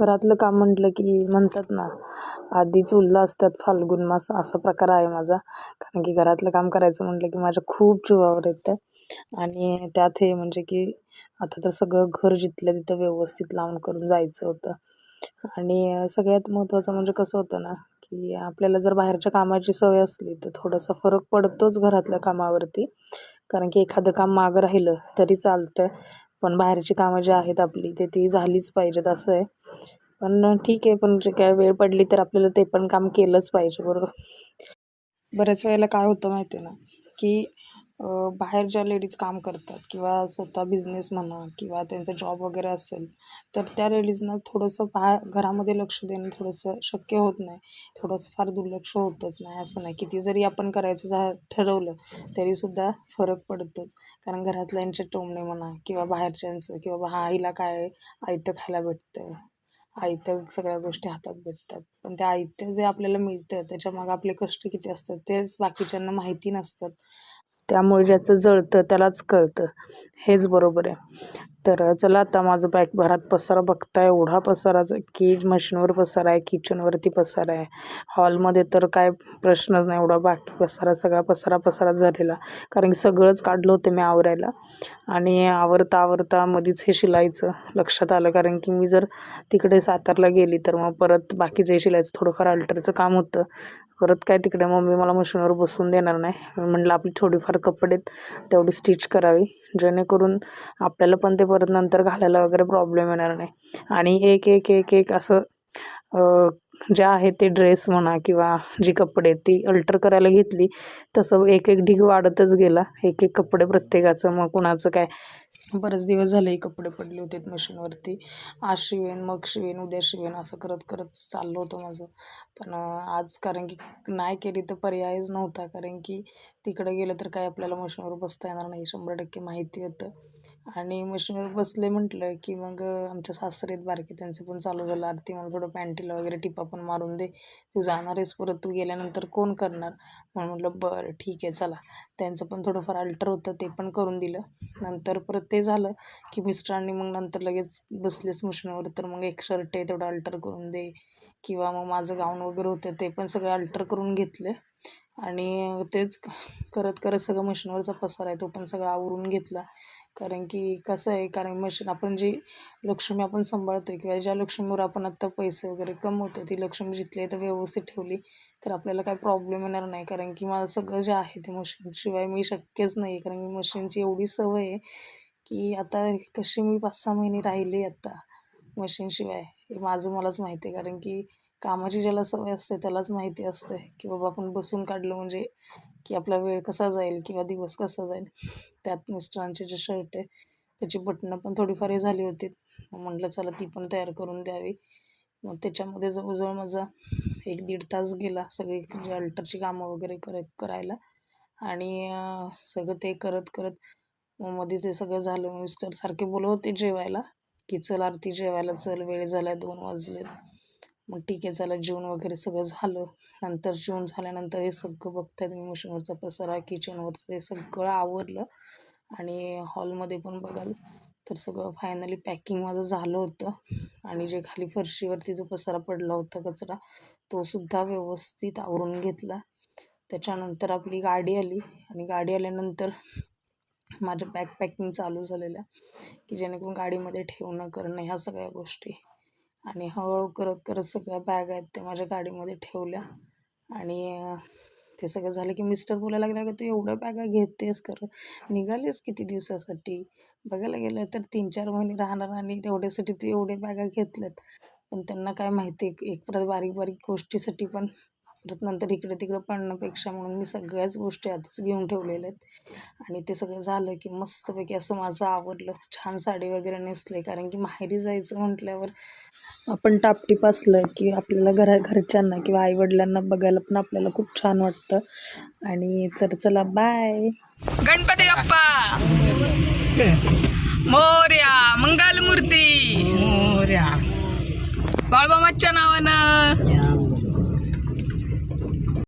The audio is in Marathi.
घरातलं काम म्हटलं की म्हणतात ना आधीच उरलं असतात फाल्गुन मास असा प्रकार आहे माझा. कारण की घरातलं काम करायचं म्हटलं की माझ्या खूप जीवावर येतं. आणि त्यात हे म्हणजे की आता तर सगळं घर जिथलं तिथं व्यवस्थित लावून करून जायचं होतं. आणि सगळ्यात महत्त्वाचं म्हणजे कसं होतं ना की आपल्याला जर बाहेरच्या कामाची सवय असली तर थोडासा फरक पडतोच घरातल्या कामावरती. कारण की एखादं काम मागं राहिलं तरी चालतं. पण बाहेरची कामं जी आहेत आपली ते ती झालीच पाहिजेत असं आहे. पण ठीक आहे पण जे काय वेळ पडली तर आपल्याला ते पण काम केलंच पाहिजे बरोबर? बऱ्याच वेळेला काय होतं माहिती आहे ना की बाहेर ज्या लेडीज काम करतात किंवा स्वतः बिझनेस म्हणा किंवा त्यांचा जॉब वगैरे असेल तर त्या लेडीजना थोडंसं बाहेर घरामध्ये लक्ष देणं थोडंसं शक्य होत नाही. थोडंसं फार दुर्लक्ष होतच नाही असं नाही. किती जरी आपण करायचं झा ठरवलं तरीसुद्धा फरक पडतोच. कारण घरातल्यांचे टोमणे म्हणा किंवा बाहेरच्यांचं किंवा बा हा आईला काय आयतं खायला भेटतं आयतं सगळ्या गोष्टी हातात भेटतात. पण त्या आयत्य जे आपल्याला मिळतं त्याच्यामागं आपले कष्ट किती असतात तेच बाकीच्यांना माहिती नसतात. त्यामुळे ज्याचं जळतं त्यालाच कळतं. हेच बरोबर आहे. तर चला आता माझं बॅग भरात पसारा बघताय. एवढा पसाराचा की मशीनवर पसारा आहे किचनवरती पसारा आहे. हॉलमध्ये तर काय प्रश्नच नाही एवढा बाकी पसारा सगळा पसारा पसाराच झालेला. कारण की सगळंच काढलं होतं मी आवरायला. आणि आवरता आवरता मधीच हे शिलायचं लक्षात आलं. कारण की मी जर तिकडे सातारला गेली तर मग परत बाकीचं शिलायचं थोडंफार अल्टरचं काम होतं. परत काय तिकडे मम्मी मला मशीनवर बसवून देणार नाही. म्हणलं आपली थोडीफार कपडे तेवढी स्टिच करावी. जेणेकरून आपल्याला पण ते परत नंतर घालायला वगैरे प्रॉब्लेम येणार नाही. आणि एक एक एक एक असं ज्या जे आहे ते ड्रेस म्हणा किंवा जी कपडे ती अल्टर करायला घेतली तसं एक एक ढीग वाढतच गेला. एक एक कपडे प्रत्येकाचं मग कुणाचं काय? बरेच दिवस झाले कपडे पडले होते मशीनवरती आज शिवेन मग शिवेन उद्या शिवेन असं करत करत चाललं होतं माझं. पण आज कारण की नाही केली तर पर्यायच नव्हता. कारण की तिकडे गेलं तर काय आपल्याला मशीनवर बसता येणार नाही. शंभर टक्के माहिती होतं. आणि मशीनवर बसले म्हटलं की मग आमच्या सासरेत बारके त्यांचं पण चालू झालं. आरती मला थोडं पॅन्टीला वगैरे टिपा पण मारून दे. तू जाणार आहेस परत तू गेल्यानंतर कोण करणार? म्हणून म्हटलं बरं ठीक आहे चला. त्यांचं पण थोडंफार अल्टर होतं ते पण करून दिलं. नंतर परत ते झालं की मिस्टरांनी मग नंतर लगेच बसलेच मशीनवर तर मग एक शर्ट आहे तेवढं अल्टर करून दे. किंवा मग माझं गाऊन वगैरे होतं ते पण सगळं अल्टर करून घेतलं. आणि तेच करत करत सगळं मशीनवरचा पसार आहे तो पण सगळा आवरून घेतला. कारण की कसं आहे कारण मशीन आपण जी लक्ष्मी आपण सांभाळतो किंवा ज्या लक्ष्मीवर आपण आत्ता पैसे वगैरे कमवतो ती लक्ष्मी जिथली आहे तर व्यवस्थित ठेवली तर आपल्याला काय प्रॉब्लेम येणार नाही. कारण की माझं सगळं जे आहे ते मशीनशिवाय मी शक्यच नाही. कारण की मशीनची एवढी सवय आहे की आता कशी मी पाच सहा महिने राहिले आत्ता मशीनशिवाय हे माझं मलाच माहिती आहे. कारण की कामाची ज्याला सवय असते त्यालाच माहिती असते की बाबा आपण बसून काढलं म्हणजे की आपला वेळ कसा जाईल किंवा दिवस कसा जाईल. त्यात मिस्टरांचे जे शर्ट आहे त्याची बटणं पण थोडीफार हे झाली होती. म्हटलं चला ती पण तयार करून द्यावी. मग त्याच्यामध्ये जवळजवळ माझा एक दीड तास गेला सगळी म्हणजे अल्टरची कामं वगैरे करत करायला. आणि सगळं ते करत करत मग मध्ये ते सगळं झालं. मिस्टर सारखे बोलवते जेवायला की चल आरती जेवायला चल वेळ झाला दोन वाजले मग ठीक आहे चला जेवण वगैरे सगळं झालं. नंतर जेवण झाल्यानंतर हे सगळं बघताय तुम्ही मशीनवरचा पसरा किचनवरचं हे सगळं आवरलं आणि हॉलमध्ये पण बघाल. तर सगळं फायनली पॅकिंग माझं झालं होतं आणि जे खाली फरशीवरती जो पसारा पडला होता कचरा तो सुद्धा व्यवस्थित आवरून घेतला. त्याच्यानंतर आपली गाडी आली आणि गाडी आल्यानंतर माझ्या बॅग पॅकिंग चालू झालेल्या की जेणेकरून गाडीमध्ये ठेवणं करणं ह्या सगळ्या गोष्टी. आणि हळूहळू करत करत सगळ्या बॅग आहेत त्या माझ्या गाडीमध्ये ठेवल्या. आणि ते सगळं झालं की मिस्टर बोलायला लागला की तू एवढ्या बॅगा घेतेस कर निघालीस किती दिवसासाठी? बघायला गेलं तर तीन चार महिने राहणार आणि तेवढ्यासाठी तू एवढे बॅगा घेतल्यात पण त्यांना काय माहिती एक परत बारीक बारीक गोष्टीसाठी पण परत नंतर इकडे तिकडे पडण्यापेक्षा म्हणून मी सगळ्याच गोष्टी आधीच घेऊन ठेवलेल्या आहेत. आणि ते सगळं झालं की मस्तपैकी असं माझं आवडलं छान साडी वगैरे नेसले. कारण की माहेरी जायचं म्हटल्यावर आपण टापटीप असलं की आपल्याला घरा घरच्यांना किंवा आईवडिलांना बघायला पण आपल्याला खूप छान वाटतं. आणि चल चला बाय गणपती बाप्पा!